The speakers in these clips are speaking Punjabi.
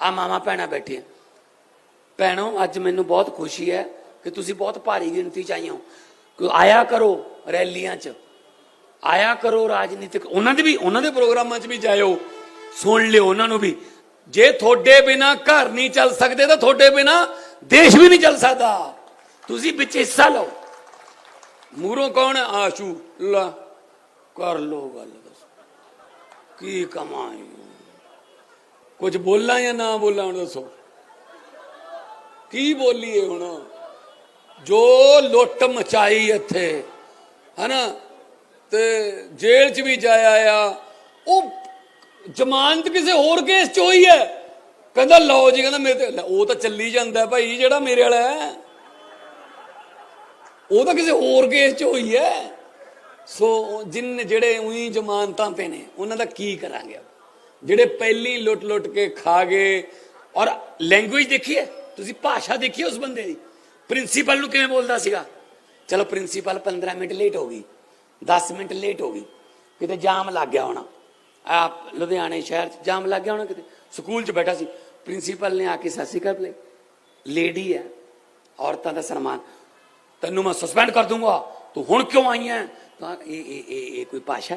ਆ ਮਾਮਾ ਭੈਣਾਂ ਬੈਠੇ ਭੈਣੋ, ਅੱਜ ਮੈਨੂੰ ਬਹੁਤ ਖੁਸ਼ੀ ਹੈ ਕਿ ਤੁਸੀਂ ਬਹੁਤ ਭਾਰੀ ਗਿਣਤੀ ਚ ਆਈਆਂ ਹੋ। ਆਇਆ ਕਰੋ ਰੈਲੀਆਂ 'ਚ। ਆਇਆ ਕਰੋ ਰਾਜਨੀਤਿਕ। ਉਹਨਾਂ ਦੇ ਵੀ, ਉਹਨਾਂ ਦੇ ਪ੍ਰੋਗਰਾਮਾਂ 'ਚ ਵੀ ਜਾਇਓ। ਸੁਣ ਲਿਓ ਉਹਨਾਂ ਨੂੰ ਵੀ। ਜੇ ਤੁਹਾਡੇ ਬਿਨਾ ਘਰ ਨਹੀਂ ਚੱਲ ਸਕਦੇ, ਤਾਂ ਤੁਹਾਡੇ ਬਿਨਾ ਦੇਸ਼ ਵੀ ਨਹੀਂ ਚੱਲ ਸਕਦਾ। ਤੁਸੀਂ ਵਿੱਚ ਹਿੱਸਾ ਲਓ। ਮੂਰੋਂ ਕੌਣ ਆਸ਼ੂ? ਲਾ, ਕਰ ਲੋ ਗੱਲ ਕੀ ਕਮਾਈ ਕੁਝ ਬੋਲਾਂ ਜਾਂ ਨਾ ਬੋਲਾਂ, ਹੁਣ ਦੱਸੋ। ਕੀ ਬੋਲੀਏ ਹੁਣ? ਜੋ ਲੁੱਟ ਮਚਾਈ ਇੱਥੇ, ਹਨਾ? ਤੇ ਜੇਲ੍ਹ 'ਚ ਵੀ ਜਾਇਆ ਆ। ਉਹ ਜ਼ਮਾਨਤ ਕਿਸੇ ਹੋਰ ਕੇਸ 'ਚ ਹੋਈ ਹੈ। ਕਹਿੰਦਾ, ਲਓ ਜੀ, ਕਹਿੰਦਾ, ਮੇਰੇ ਤੇ ਉਹ ਤਾਂ ਚੱਲੀ ਜਾਂਦਾ ਭਾਈ, ਜਿਹੜਾ ਮੇਰੇ ਵਾਲਾ ਹੈ। ਉਹ ਤਾਂ ਕਿਸੇ ਹੋਰ ਕੇਸ 'ਚ ਹੋਈ ਹੈ। ਸੋ, ਜਿਨ ਜਿਹੜੇ ਉਹੀ ਜ਼ਮਾਨਤਾਂ ਤੇ ਨੇ, ਉਹਨਾਂ ਦਾ ਕੀ ਕਰਾਂਗੇ ਜਿਹੜੇ ਪਹਿਲੀ ਲੁੱਟ ਲੁੱਟ ਕੇ ਖਾ ਗਏ। ਔਰ ਲੈਂਗੁਏਜ ਦੇਖੀਏ, ਤੁਸੀਂ ਭਾਸ਼ਾ ਦੇਖੀਏ ਉਸ ਬੰਦੇ ਦੀ। ਪ੍ਰਿੰਸੀਪਲ ਨੂੰ ਕਿਵੇਂ ਬੋਲਦਾ ਸੀਗਾ? ਚਲੋ ਪ੍ਰਿੰਸੀਪਲ 15 ਮਿੰਟ ਲੇਟ ਹੋ ਗਈ। 10 ਮਿੰਟ ਲੇਟ ਹੋ ਗਈ। ਕਿਤੇ ਜਾਮ ਲੱਗ ਗਿਆ ਹੋਣਾ। ਆ ਲੁਧਿਆਣੇ ਸ਼ਹਿਰ 'ਚ ਜਾਮ ਲੱਗ ਗਿਆ ਹੋਣਾ ਕਿਤੇ। ਸਕੂਲ 'ਚ ਬੈਠਾ ਸੀ। ਪ੍ਰਿੰਸੀਪਲ ਨੇ ਆ ਕੇ ਸਤਿ ਸ਼੍ਰੀ ਅਕਾਲ ਬੁਲਾਈ। ਲੇਡੀ ਹੈ। ਔਰਤਾਂ ਦਾ ਸਨਮਾਨ। ਤੈਨੂੰ ਮੈਂ ਸਸਪੈਂਡ ਕਰ ਦੂੰਗਾ। ਤੂੰ ਹੁਣ ਕਿਉਂ ਆਈ ਹੈ? ਤਾਂ ਇਹ ਇਹ ਇਹ ਕੋਈ ਭਾਸ਼ਾ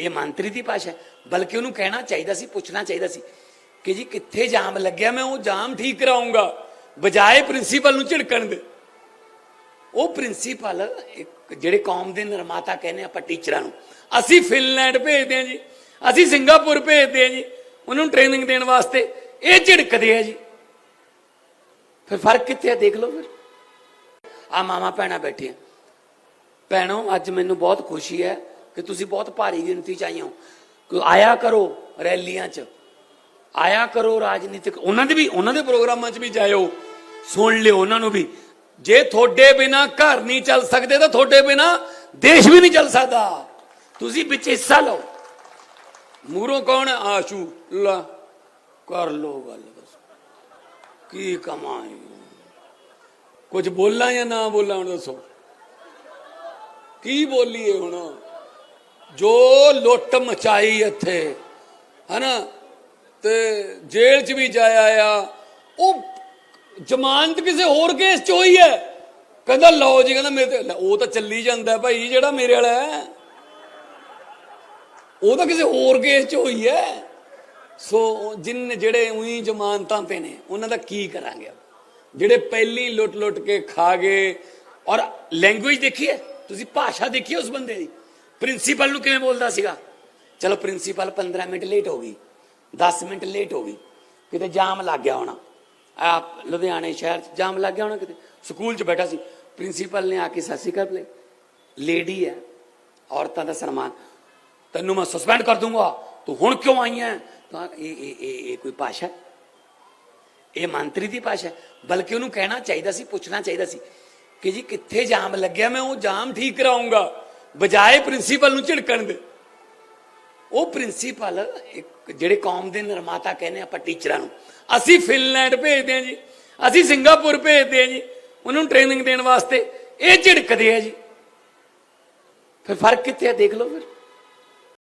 ਇਹ ਮੰਤਰੀ ਦੀ ਭਾਸ਼ਾ ਬਲਕਿ ਉਹਨੂੰ ਕਹਿਣਾ ਚਾਹੀਦਾ ਸੀ, ਪੁੱਛਣਾ ਚਾਹੀਦਾ ਸੀ ਕਿ ਜੀ ਕਿੱਥੇ ਜਾਮ ਲੱਗਿਆ, ਮੈਂ ਉਹ ਜਾਮ ਠੀਕ ਕਰਾਉਂਗਾ। ਬਜਾਏ ਪ੍ਰਿੰਸੀਪਲ ਨੂੰ ਝਿੜਕਣ ਦੇ। ਉਹ ਪ੍ਰਿੰਸੀਪਲ ਜਿਹੜੇ ਕੌਮ ਦੇ ਨਿਰਮਾਤਾ ਕਹਿੰਦੇ ਆਪਾਂ ਟੀਚਰਾਂ ਨੂੰ, ਅਸੀਂ ਫਿਨਲੈਂਡ ਭੇਜਦੇ ਹਾਂ ਜੀ, ਅਸੀਂ ਸਿੰਗਾਪੁਰ ਭੇਜਦੇ ਹਾਂ ਜੀ, ਉਹਨਾਂ ਨੂੰ ਟ੍ਰੇਨਿੰਗ ਦੇਣ ਵਾਸਤੇ ਇਹ ਝਿੜਕਦੇ ਆ ਜੀ। ਫਿਰ ਫ਼ਰਕ ਕਿੱਥੇ ਆ ਦੇਖ ਲਓ ਫਿਰ। ਆ ਮਾਮਾ ਭੈਣਾਂ ਬੈਠੇ ਆ ਭੈਣੋ, ਅੱਜ ਮੈਨੂੰ ਬਹੁਤ ਖੁਸ਼ੀ ਹੈ ਕਿ ਤੁਸੀਂ ਬਹੁਤ ਭਾਰੀ ਗਿਣਤੀ ਚ ਆਈਆਂ ਹੋ। ਕਿ ਆਇਆ ਕਰੋ ਰੈਲੀਆਂ 'ਚ। ਆਇਆ ਕਰੋ ਰਾਜਨੀਤਿਕ। ਉਹਨਾਂ ਦੇ ਵੀ, ਉਹਨਾਂ ਦੇ ਪ੍ਰੋਗਰਾਮਾਂ 'ਚ ਵੀ ਜਾਇਓ। ਸੁਣ ਲਿਓ ਉਹਨਾਂ ਨੂੰ ਵੀ। ਜੇ ਤੁਹਾਡੇ ਬਿਨਾ ਘਰ ਨਹੀਂ ਚੱਲ ਸਕਦੇ ਤਾਂ ਤੁਹਾਡੇ ਬਿਨਾ ਦੇਸ਼ ਵੀ ਨਹੀਂ ਚੱਲ ਸਕਦਾ। ਤੁਸੀਂ ਵਿੱਚ ਹਿੱਸਾ ਲਓ। ਮੂਰੋਂ ਕੌਣ? ਆਸ਼ੂ। ਲਾ, ਕਰ ਲੋ ਗੱਲ ਦੱਸੋ ਕੀ ਕਮਾਈ? ਕੁਝ ਬੋਲਾਂ ਜਾਂ ਨਾ ਬੋਲਾਂ, ਹੁਣ ਦੱਸੋ। ਕੀ ਬੋਲੀਏ ਹੁਣ? ਜੋ ਲੁੱਟ ਮਚਾਈ ਇੱਥੇ, ਹਨਾ? ਤੇ ਜੇਲ੍ਹ 'ਚ ਵੀ ਜਾਇਆ ਆ ਉਹ ਜ਼ਮਾਨਤ ਕਿਸੇ ਹੋਰ ਕੇਸ 'ਚ ਹੋਈ ਹੈ। ਕਹਿੰਦਾ, ਲਓ ਜੀ, ਕਹਿੰਦਾ, ਮੇਰੇ ਤੇ ਉਹ ਤਾਂ ਚੱਲੀ ਜਾਂਦਾ ਭਾਈ, ਜਿਹੜਾ ਮੇਰੇ ਵਾਲਾ ਹੈ। ਉਹ ਤਾਂ ਕਿਸੇ ਹੋਰ ਕੇਸ 'ਚ ਹੋਈ ਹੈ। ਸੋ, ਜਿਨ, ਜਿਹੜੇ ਉਹੀ ਜ਼ਮਾਨਤਾਂ ਤੇ ਨੇ, ਉਹਨਾਂ ਦਾ ਕੀ ਕਰਾਂਗੇ ਜਿਹੜੇ ਪਹਿਲੀ ਲੁੱਟ ਲੁੱਟ ਕੇ ਖਾ ਗਏ, ਔਰ ਲੈਂਗੁਏਜ ਦੇਖੀਏ ਤੁਸੀਂ ਭਾਸ਼ਾ ਦੇਖੀਏ ਉਸ ਬੰਦੇ ਦੀ? ਪ੍ਰਿੰਸੀਪਲ ਨੂੰ ਕਿਵੇਂ ਬੋਲਦਾ ਸੀਗਾ ਚਲੋ ਪ੍ਰਿੰਸੀਪਲ 15 ਮਿੰਟ ਲੇਟ ਹੋ ਗਈ 10 ਮਿੰਟ ਲੇਟ ਹੋ ਗਈ ਕਿਤੇ ਜਾਮ ਲੱਗ ਗਿਆ ਹੋਣਾ ਆ ਲੁਧਿਆਣੇ ਸ਼ਹਿਰ 'ਚ ਜਾਮ ਲੱਗ ਗਿਆ ਹੋਣਾ ਕਿਤੇ ਸਕੂਲ 'ਚ ਬੈਠਾ ਸੀ ਪ੍ਰਿੰਸੀਪਲ ਨੇ ਆ ਕੇ ਸਤਿ ਸ਼੍ਰੀ ਅਕਾਲ ਬੁਲਾਈ ਲੇਡੀ ਹੈ ਔਰਤਾਂ ਦਾ ਸਨਮਾਨ ਤੈਨੂੰ ਮੈਂ ਸਸਪੈਂਡ ਕਰ ਦੂੰਗਾ ਤੂੰ ਹੁਣ ਕਿਉਂ ਆਈ ਹੈ ਤਾਂ ਇਹ ਇਹ ਇਹ ਇਹ ਕੋਈ ਭਾਸ਼ਾ ਹੈ? ਇਹ ਮੰਤਰੀ ਦੀ ਭਾਸ਼ਾ ਹੈ। ਬਲਕਿ ਉਹਨੂੰ ਕਹਿਣਾ ਚਾਹੀਦਾ ਸੀ ਪੁੱਛਣਾ ਚਾਹੀਦਾ ਸੀ ਕਿ ਜੀ ਕਿੱਥੇ ਜਾਮ ਲੱਗਿਆ ਮੈਂ ਉਹ ਜਾਮ ਠੀਕ ਕਰਾਉਂਗਾ ਬਜਾਏ ਪ੍ਰਿੰਸੀਪਲ ਨੂੰ ਝਿੜਕਣ ਦੇ। ਉਹ ਪ੍ਰਿੰਸੀਪਲ ਇੱਕ ਜਿਹੜੇ ਕੌਮ ਦੇ ਨਿਰਮਾਤਾ ਕਹਿੰਦੇ ਆਪਾਂ ਟੀਚਰਾਂ ਨੂੰ, ਅਸੀਂ ਫਿਨਲੈਂਡ ਭੇਜਦੇ ਹਾਂ ਜੀ, ਅਸੀਂ ਸਿੰਗਾਪੁਰ ਭੇਜਦੇ ਹਾਂ ਜੀ, ਉਹਨਾਂ ਨੂੰ ਟ੍ਰੇਨਿੰਗ ਦੇਣ ਵਾਸਤੇ ਇਹ ਝਿੜਕਦੇ ਆ ਜੀ। ਫਿਰ ਫ਼ਰਕ ਕਿੱਥੇ ਆ, ਦੇਖ ਲਓ ਫਿਰ।